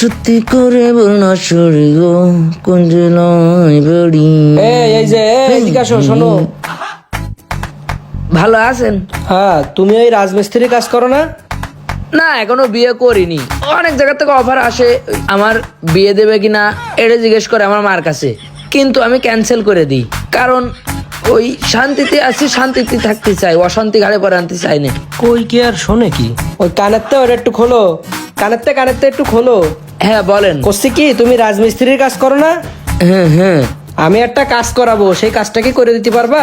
সত্যি করে না গো কোন জেলায় বাড়ি। এই যে এদিকে আসো শোনো। ভালো আছেন? হ্যাঁ তুমি ওই রাজমিস্ত্রি কাজ করো না? না এখনও বিয়ে করিনি। অনেক জায়গা থেকে অফার আসে আমার বিয়ে দেবে কিনা এটা জিজ্ঞেস করে আমার মার কাছে। কিন্তু আমি ক্যান্সেল করে দিই। কারণ ওই শান্তিতে আছি শান্তিতে থাকতে চাই অশান্তি ঘাড়ে পরে আনতে চাই না। কই কি আর শোনে কি? ওই কানেরতে ওটা একটু খোলো। কানেরতে কানেরতে একটু খোলো। হ্যাঁ বলেন। করছি কি? তুমি রাজমিস্ত্রির কাজ করো না? হ্যাঁ হ্যাঁ। আমি একটা কাজ করাবো সেই কাজটা কি করে দিতে পারবা?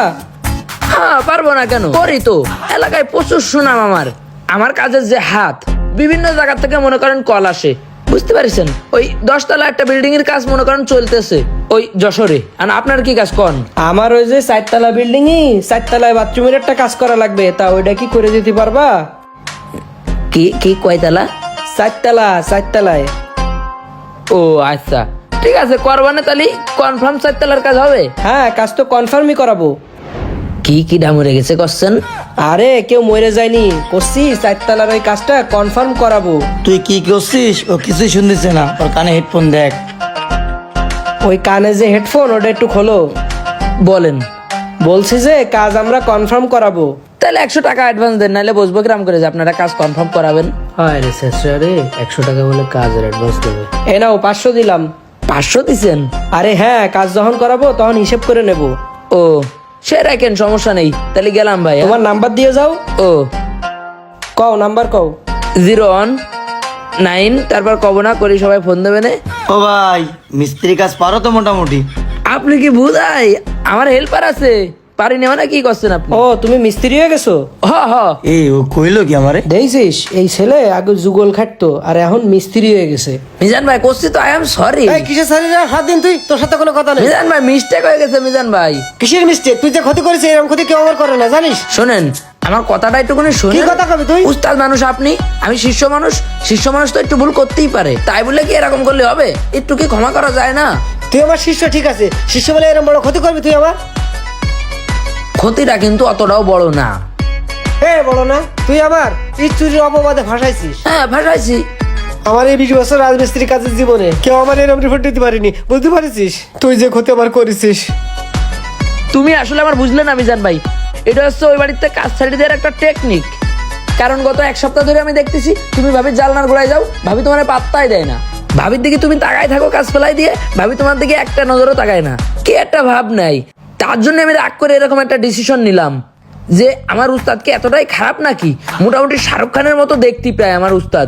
হ্যাঁ পারব না কেন? করি তো। এলাকায় প্রচুর সুনাম আমার। আমার কাজের যে হাত বিভিন্ন জায়গা থেকে মনে করেন কল আসে। বুঝতে পারছেন? ওই দশতলা একটা বিল্ডিং এর কাজ মনে করেন চলতেছে। ওই যশোরে। আর আপনার কি কাজ? কন? আমার ওই যে চারতলা বিল্ডিং ই চারতলায় বাথরুমের একটা কাজ করা লাগবে। তা ওইটা কি করে দিতে পারবা? কি কি কয়তলা? চারতলা চারতলায়। ও আচ্ছা। ঠিক আছে করবানে তাহলে? কনফার্ম চারতলার কাজ হবে? হ্যাঁ কাজ তো কনফার্মই করাবো। কি কি ডামরে গেছে করছেন? আরে কেউ মরে যায়নি। করছি চারতলার ওই কাজটা কনফার্ম করাবো। তুই কি করছিস? ও কিছুই শুনতেছে না। ওর কানে হেডফোন দেখ। ওই কানে যে হেডফোন ওটা একটু খোলো। বলেন। বলছি যে কাজ আমরা কনফার্ম করাবো। তাহলে একশো টাকা অ্যাডভান্স দেন নাহলে বসবো কিরাম করে যে আপনারা কাজ কনফার্ম করাবেন। হয় রে শেষে একশো টাকা বলে কাজের অ্যাডভান্স দেবে। এ নাও পাঁচশো দিলাম। পাঁচশো দিছেন? আরে হ্যাঁ কাজ যখন করাবো তখন হিসেব করে নেব। ও সে রাখেন সমস্যা নেই। তাহলে গেলাম ভাই হ্যাঁ? তোমার নাম্বার দিয়ে যাও। ও। কও নাম্বার কও। জিরো ওয়ান নাইন তারপর কব না করি সবাই ফোন দেবে না। ও ভাই মিস্ত্রি কাজ পারো তো মোটামুটি? আপনি কি বুঝাই? আমার হেল্পার আছে। পারিনি মানে কি করছেন আপনি? ও তুমি মিস্ত্রি হয়ে গেছো? হ হ। এই ও কইলো কি আমারে? দেখছিস এই ছেলে আগে যুগল খাটতো আর এখন মিস্ত্রি হয়ে গেছে। মিজান ভাই করছি তো আই এম সরি কিসের সারি রে? সাত দিন তুই তোর সাথে কোনো কথা নেই। মিজান ভাই মিস্টেক হয়ে গেছে মিজান ভাই। কিসের মিস্টেক তুই যে ক্ষতি করেছিস এরকম ক্ষতি কেউ আমার করে না জানিস? শোনেন আমার কথাটা একটুখানি শুনে কি কথা কবি তুই? উস্তাদ মানুষ আপনি আমি শিষ্য মানুষ শিষ্য মানুষ তো একটু ভুল করতেই পারে। তাই বলে কি এরকম করলে হবে? একটু কি ক্ষমা করা যায় না? তুই আমার শিষ্য ঠিক আছে শিষ্য বলে এরকম বড় ক্ষতি করবি তুই আমার ক্ষতিটা কিন্তু অতটাও বড় না। হে বলো না তুই আমার ইচ্ছুরির অপবাদে ভাসাইছিস হ্যাঁ ভাসাইছি আমার এই বিশ বছর রাজমিস্ত্রি কাজের জীবনে কেউ আমার এরকম রিপোর্ট দিতে পারিনি। বুঝতে পারিস তুই যে ক্ষতি আমার করেছিস। তুমি আসলে আমার বুঝলে না মিজান ভাই। এটা হচ্ছে ওই বাড়িতে কাজ ছাড়ি দেওয়ার একটা টেকনিক কারণ গত এক সপ্তাহ ধরে আমি দেখতেছি তুমি ভাবির জালনার গোড়ায় যাও ভাবি তোমার পাত্তাই দেয় না। ভাবির দিকে তুমি তাকায় থাকো কাজ ফেলাই দিয়ে ভাবি তোমার দিকে একটা নজরও তাকায় না। কি একটা ভাব নাই তার জন্য আমি রাগ করে এরকম একটা ডিসিশন নিলাম যে আমার উস্তাদকে এতটাই খারাপ নাকি? মোটামুটি শাহরুখ খানের মতো দেখতে প্রায় আমার উস্তাদ।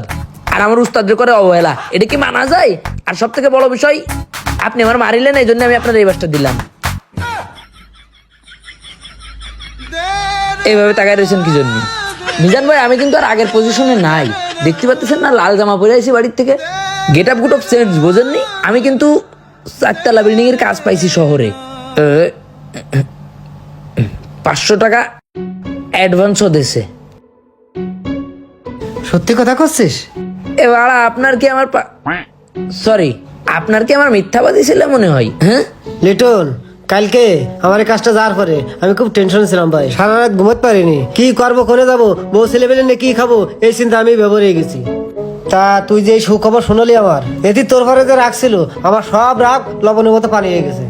আর আমার উস্তাদের করে অবহেলা। এটা কি মানা যায়? আর সব থেকে বড় বিষয়, আপনি আমার মারিলেন এই জন্য আমি আপনার এই বাসটা দিলাম। এইভাবে তাকায় রয়েছেন কি জন্য? মিজান ভাই, আমি কিন্তু আর আগের পজিশনে নাই। দেখতে পাচ্ছেন না, লাল জামা পরে আইছি বাড়ির থেকে। গেট আপ গুট অফ চেঞ্জ বোঝেননি? আমি কিন্তু চারতলা বিল্ডিং এর কাজ পাইছি শহরে। পাঁচশো টাকা অ্যাডভান্সও দেছে। সত্যি কথা করছিস? এ এবার আপনার কি আমার সরি আপনার কি আমার মিথ্যাবাদী ছিল মনে হয়? হ্যাঁ? লিটন কালকে আমার এই কাজটা যাওয়ার পরে আমি খুব টেনশন ছিলাম ভাই। সারা রাত ঘুমাতে পারিনি। কি করব করে যাব বউ ছেলে পেলে নিয়ে কি খাব এই চিন্তা আমি ব্যবহারে গেছি। তা তুই যে সুখবর শোনালি আমার এটি তোর ঘরে যে রাখছিল আমার সব রাগ লবণের মতো পানি হয়ে গেছে।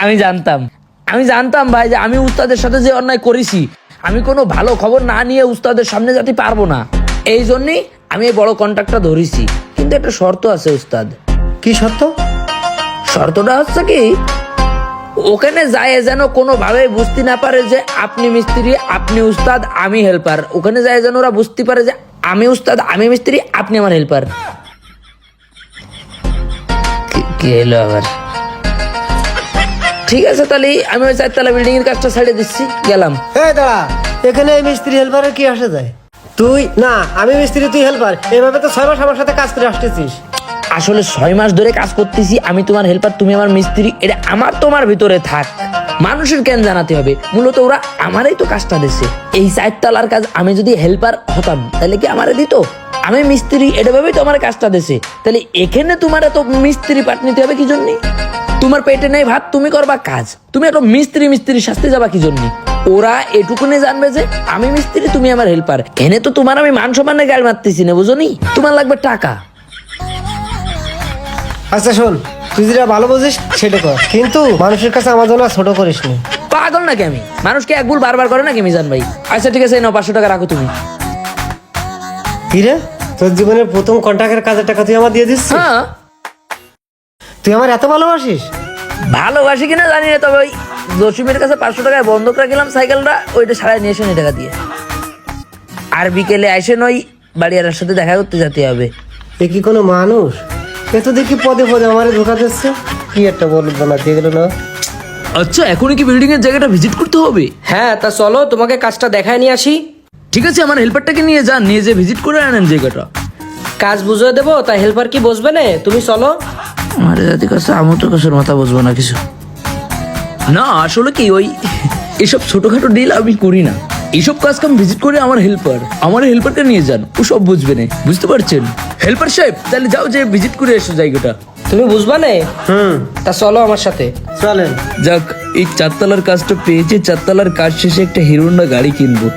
আমি জানতাম। আমি জানতাম ভাই যে আমি উস্তাদের সাথে যে অন্যায় করেছি আমি কোনো ভালো খবর না নিয়ে উস্তাদের সামনে যেতে পারব না। এই জন্যই আমি এই বড় কন্ট্রাক্টটা ধরেছি। কিন্তু একটা শর্ত আছে উস্তাদ। কি শর্ত? শর্তটা হচ্ছে কি ওখানে যায় যেন কোনোভাবে বুঝতে না পারে যে আপনি মিস্ত্রি আপনি উস্তাদ আমি হেল্পার। ওখানে যায় যেন ওরা বুঝতে পারে যে আমি উস্তাদ আমি মিস্ত্রি আপনি আমার হেল্পার। কি এলো আবার? ঠিক আছে তাহলে আমি ওই চারতলা বিল্ডিং এর কাজটা ছেড়ে দিচ্ছি গেলাম। এই দাঁড়া এখানে এই মিস্ত্রি হেল্পারের কি আসে যায়? তুই না আমি মিস্ত্রি তুই হেল্পার এভাবে তো ছয় মাস আমার সাথে কাজ করে আসতেছিস। আসলে ছয় মাস ধরে কাজ করতেছি আমি তোমার হেল্পার তুমি আমার মিস্ত্রি এটা আমার তোমার ভিতরে থাক। মানুষের কেন জানাতে হবে মূলত ওরা আমারই তো কাজটা দিছে। এই চারতলার কাজ আমি যদি হেল্পার হতাম তাহলে কি আমারে দিত? আমি মিস্ত্রি এটা ভাবেই তো আমার কাজটা দিছে। তাহলে এখানে তোমার এত মিস্ত্রি পাঠ নিতে হবে কি জন্য? তোমার পেটে নেই ভাত তুমি করবা কাজ। তুমি এত মিস্ত্রি মিস্ত্রি শাস্তি যাবা কি জন্য? ওরা এটুকুনে জানবে যে আমি মিস্ত্রি তুমি আমার হেল্পার এনে তো তোমার আমি মান সম্মানে গাড়ি মারতেছি না বুঝো নি? তোমার লাগবে টাকা। আচ্ছা শোন তুই যেটা ভালো বুঝিস সেটা কর। কিন্তু মানুষের কাছে আমার জন্য ছোট করিস না। পাগল নাকি আমি? মানুষকে এক ভুল বারবার করে নাকি মিজান ভাই? আচ্ছা ঠিক আছে নাও পাঁচশো টাকা রাখো তুমি। কি রে? তোর জীবনের প্রথম কন্ট্রাক্টের কাজের টাকা তুই আমার দিয়ে দিচ্ছিস? হ্যাঁ। তুই আমার এত ভালোবাসিস? ভালোবাসি কিনা জানি না তবে ওই জসিমের কাছে পাঁচশো টাকায় বন্ধক রাখিলাম সাইকেলটা ওইটা সারাই নিয়ে এসে টাকা দিয়ে। আর বিকেলে এসে নই বাড়িয়ার সাথে দেখা করতে যেতে হবে। এ কি কোনো মানুষ? এ তো দেখি পদে পদে আমারে ধোকা দিচ্ছে। কি একটা বলব না দিয়ে গেল না। আচ্ছা এখনই কি বিল্ডিং এর জায়গাটা ভিজিট করতে হবে? হ্যাঁ তা চলো তোমাকে কাজটা দেখায় নিয়ে আসি। ঠিক আছে আমার হেল্পারটাকে নিয়ে যান নিয়ে যে ভিজিট করে আনেন জায়গাটা। কাজ বুঝিয়ে দেবো তা হেল্পার কি বসবে না? তুমি চলো। আমার জাতি কাছে আমি তো কাছের মাথা বুঝব না কিছু। না আসলে কি ওই এসব ছোটখাটো ডিল আমি করি না। এইসব কাজ কাম ভিজিট করে আমার হেল্পার আমার হেল্পারকে নিয়ে যান ও সব বুঝবে না বুঝতে পারছেন? হেল্পার সাহেব তাহলে যাও যে ভিজিট করে এসো জায়গাটা। তুমি বুঝবা না? হুম। তা চলো আমার সাথে। চলেন। যাক এই চারতলার কাজটা পেয়েছে চারতলার কাজ শেষে একটা হিরোন্ডা গাড়ি কিনবো।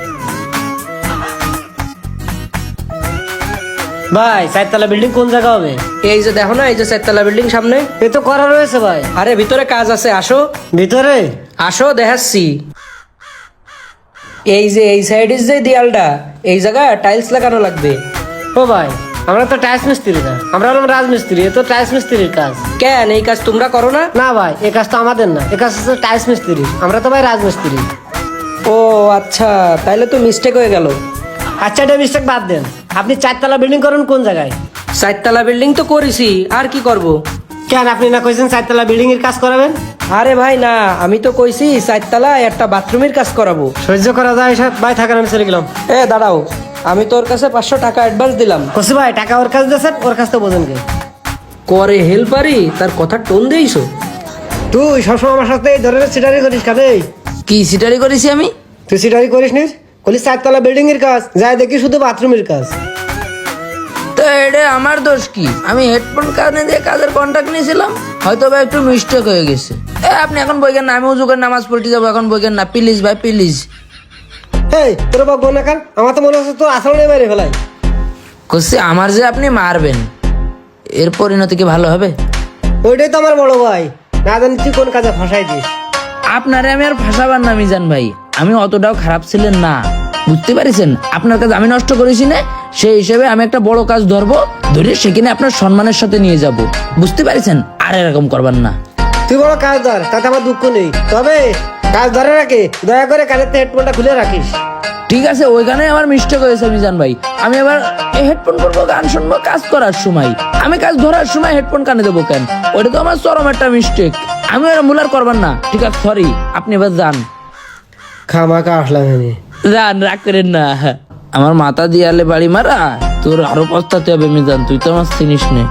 ভাই চারতলা বিল্ডিং কোন জায়গা হবে? এই যে দেখো না এই যে চারতলা বিল্ডিং সামনে। এ তো করা রয়েছে ভাই। আরে ভিতরে কাজ আছে আসো। ভিতরে? আসো দেখাচ্ছি। এই যে এই সাইডের যে দেয়ালটা এই জায়গায় টাইলস লাগানো লাগবে। ও ভাই আমরা তো টাইলস মিস্ত্রি না। আমরা হলাম রাজমিস্ত্রি এ তো টাইলস মিস্ত্রির কাজ। কেন এই কাজ তোমরা করো না? না ভাই এ কাজ তো আমাদের না। এ কাজ হচ্ছে টাইলস মিস্ত্রি। আমরা তো ভাই রাজমিস্ত্রি। ও আচ্ছা তাইলে তো মিস্টেক হয়ে গেল। আচ্ছা এটা মিস্টেক বাদ দেন। আপনি চারতলা বিল্ডিং করেন কোন জায়গায়? চারতলা বিল্ডিং তো করেছি আর কি করব। কেন আপনি না কইছেন চারতলা বিল্ডিং এর কাজ করাবেন? আরে ভাই না আমি তো কইছি চারতলা একটা বাথরুমের কাজ করাবো। সহ্য করা যায় সব ভাই থাকার আমি চলে গেলাম। এ দাঁড়াও আমি তোর কাছে পাঁচশো টাকা অ্যাডভান্স দিলাম। কসি ভাই টাকা ওর কাছে দিয়েছেন? ওর কাছ তো বোঝেন কে? করে হেল্পারি তার কথা টোন দিয়েছ? তুই সবসময় আমার সাথে এই ধরনের সিটারি করিস কানে কি সিটারি করেছি আমি? তুই সিটারি করিস নিস কলিস চারতলা বিল্ডিং এর কাজ যাই দেখি শুধু বাথরুমের কাজ। তো এটা আমার দোষ কি? আমি হেডফোন কানে দিয়ে কাজের কন্ট্যাক্ট নিয়েছিলাম হয়তো বা একটু মিস্টেক হয়ে গেছে। এ আপনি এখন বইকেন না আমি উজুকের নামাজ পড়তে যাব এখন বইকেন না? প্লিজ ভাই প্লিজ এই তোর বাবা গোনা কার? আমার তো মনে হচ্ছে তোর আসলে বাইরে ফেলাই। কসি আমার যে আপনি মারবেন এর পরিণতি কি ভালো হবে? ওইটাই তো আমার বড় ভাই। না জানি তুই কোন কাজে ফাঁসাই দিস। আপনারে আমি আর ফাঁসাবার না মিজান ভাই। আমি অতটাও খারাপ ছিলেন না। বুঝতে পারিছেন? আপনার কাজ আমি নষ্ট করেছি না সেই হিসেবে আমি একটা বড় কাজ ধরবো ধরে সেখানে আপনার সম্মানের সাথে নিয়ে যাব। বুঝতে পারিছেন? আর এরকম করবার না। তুই বড় কাজ ধর তাতে আমার দুঃখ নেই। তবে কাজ ধরে রাখে দয়া করে কানের হেডফোনটা খুলে রাখিস। ঠিক আছে ওইখানে আমার মিস্টেক হয়েছে মিজান ভাই। আমি এবার হেডফোন করব গান শুনব কাজ করার সময়। আমি কাজ ধরার সময় হেডফোন কানে দেবো কেন? ওটা তো আমার চরম একটা মিস্টেক আমি ওরা মুলার করবার না। ঠিক আছে সরি আপনি এবার যান। খামাকা আসলাম আমি। আমার মাথা দিয়ালে বাড়ি মারা, তোর আরও পস্তাতে হবে মিজান, তুই তো আমার চিনিস নে।